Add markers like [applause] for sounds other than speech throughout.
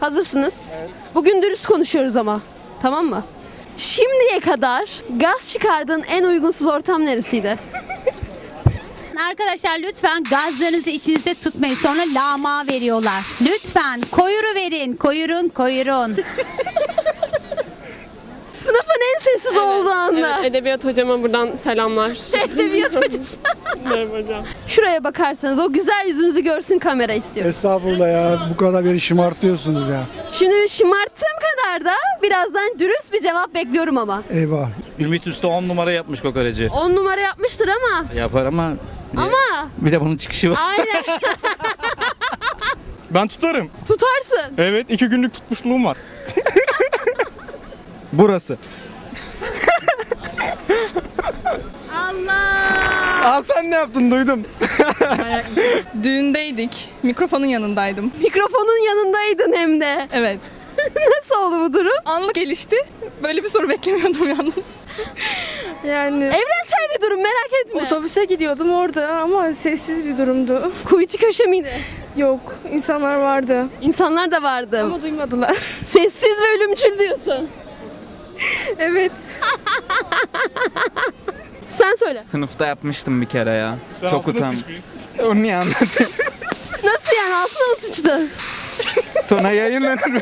Hazırsınız? Bugün dürüst konuşuyoruz ama. Tamam mı? Şimdiye kadar gaz çıkardığın en uygunsuz ortam neresiydi? Arkadaşlar lütfen gazlarınızı içinizde tutmayın. Sonra lama veriyorlar. Lütfen koyuru verin. Koyurun, koyurun. Sınıfın en sessiz olduğu anda. Evet, edebiyat hocama buradan selamlar. [laughs] Edebiyat hocası. [laughs] Merhaba hocam. Şuraya bakarsanız o güzel yüzünüzü görsün kamera istiyorum. Estağfurullah ya bu kadar beni şımartıyorsunuz ya. Şimdi şımarttığım kadar da birazdan dürüst bir cevap bekliyorum ama. Eyvah. Ümit Usta 10 numara yapmış kokoreci. 10 numara yapmıştır ama. Yapar ama Ama bir de bunun çıkışı var. aynen [laughs] Ben tutarım. tutarsın. Evet iki günlük tutmuşluğum var. Burası. Allah! Aa sen ne yaptın duydum. [laughs] Düğündeydik. Mikrofonun yanındaydım. Mikrofonun yanındaydın hem de. Evet. [laughs] Nasıl oldu bu durum? Anlık gelişti. Böyle bir soru beklemiyordum yalnız. [laughs] yani Evrensel bir durum merak etme. otobüse gidiyordum orada ama sessiz bir durumdu. Kuytu köşe miydi? Yok, insanlar vardı İnsanlar da vardı. ama duymadılar. Sessiz ve ölümcül diyorsun. evet. Sen söyle. Sınıfta yapmıştım bir kere ya. Çok utan. [laughs] Onu niye anlatayım? [laughs] Nasıl yani altına mı sıçtı? Sonra yayınlanır mı?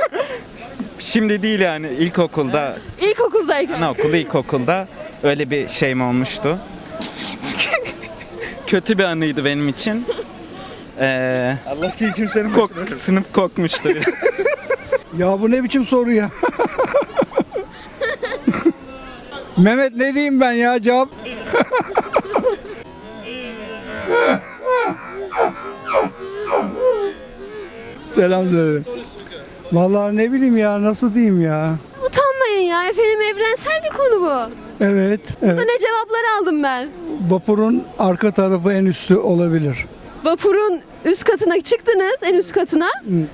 Şimdi değil yani ilkokulda, İlkokuldayken. anaokulu ilkokulda öyle bir şeyim olmuştu. [laughs] Kötü bir anıydı benim için. Ee, Allah ki kimsenin kok, sınıf kokmuştu. Ya bu ne biçim soru ya? Mehmet ne diyeyim ben ya cevap? [laughs] Selam söyle. Vallahi ne bileyim ya nasıl diyeyim ya. Utanmayın ya efendim evrensel bir konu bu. Evet, Burada evet. ne cevaplar aldım ben. Vapurun arka tarafı en üstü olabilir. Vapurun üst katına çıktınız, en üst katına.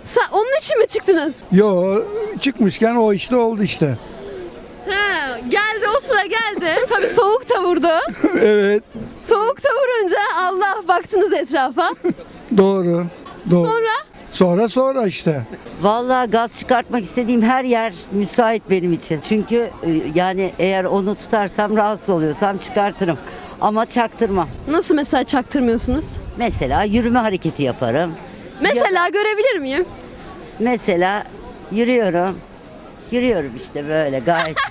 Sa- onun için mi çıktınız? Yo çıkmışken o işte oldu işte. He, geldi o sıra geldi. Tabii soğuk da vurdu. [laughs] evet, Soğuk da vurunca Allah baktınız etrafa. doğru. Doğru. Sonra Sonra sonra işte. Vallahi gaz çıkartmak istediğim her yer müsait benim için. Çünkü e, yani eğer onu tutarsam rahatsız oluyorsam çıkartırım. Ama çaktırmam. nasıl mesela çaktırmıyorsunuz? Mesela yürüme hareketi yaparım. Mesela görebilir miyim? Mesela yürüyorum. Yürüyorum işte böyle gayet [laughs]